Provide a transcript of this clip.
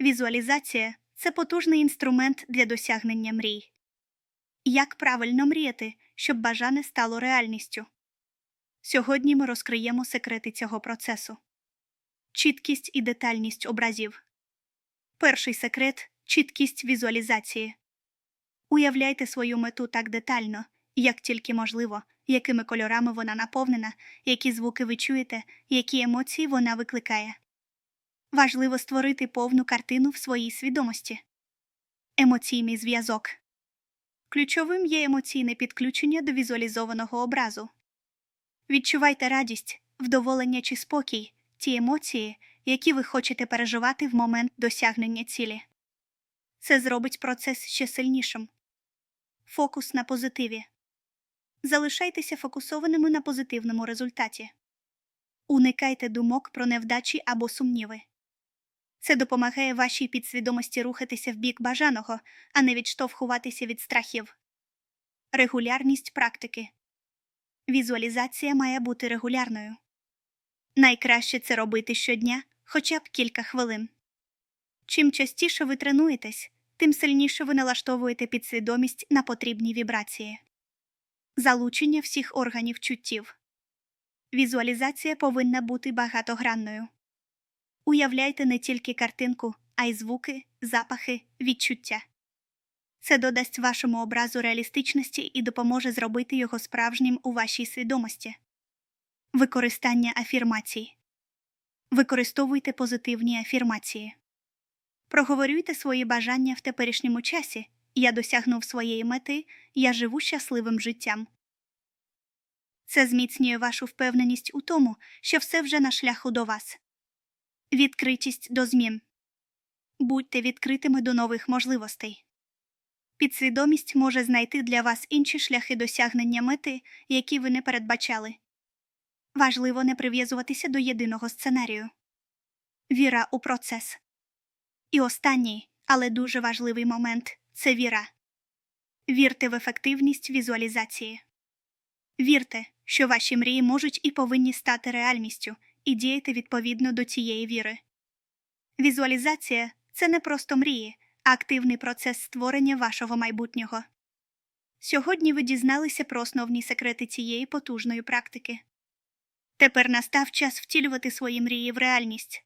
Візуалізація це потужний інструмент для досягнення мрій. Як правильно мріяти, щоб бажане стало реальністю? Сьогодні ми розкриємо секрети цього процесу. Чіткість і детальність образів. Перший секрет чіткість візуалізації. Уявляйте свою мету так детально, як тільки можливо, якими кольорами вона наповнена, які звуки ви чуєте, які емоції вона викликає. Важливо створити повну картину в своїй свідомості. Емоційний зв'язок. Ключовим є емоційне підключення до візуалізованого образу. Відчувайте радість, вдоволення чи спокій, ті емоції, які ви хочете переживати в момент досягнення цілі. Це зробить процес ще сильнішим. Фокус на позитиві. Залишайтеся фокусованими на позитивному результаті. Уникайте думок про невдачі або сумніви. Це допомагає вашій підсвідомості рухатися в бік бажаного, а не відштовхуватися від страхів. Регулярність практики. Візуалізація має бути регулярною. Найкраще це робити щодня, хоча б кілька хвилин. Чим частіше ви тренуєтесь, тим сильніше ви налаштовуєте підсвідомість на потрібні вібрації. Залучення всіх органів чуттів. Візуалізація повинна бути багатогранною. Уявляйте не тільки картинку, а й звуки, запахи, відчуття. Це додасть вашому образу реалістичності і допоможе зробити його справжнім у вашій свідомості. Використання афірмацій. Використовуйте позитивні афірмації. Проговорюйте свої бажання в теперішньому часі. Я досягнув своєї мети, я живу щасливим життям. Це зміцнює вашу впевненість у тому, що все вже на шляху до вас. Відкритість до змін. Будьте відкритими до нових можливостей. Підсвідомість може знайти для вас інші шляхи досягнення мети, які ви не передбачали. Важливо не прив'язуватися до єдиного сценарію. Віра у процес. І останній, але дуже важливий момент це віра. Вірте в ефективність візуалізації. Вірте, що ваші мрії можуть і повинні стати реальністю, і діяти відповідно до цієї віри. Візуалізація це не просто мрії, а активний процес створення вашого майбутнього. Сьогодні ви дізналися про основні секрети цієї потужної практики. Тепер настав час втілювати свої мрії в реальність.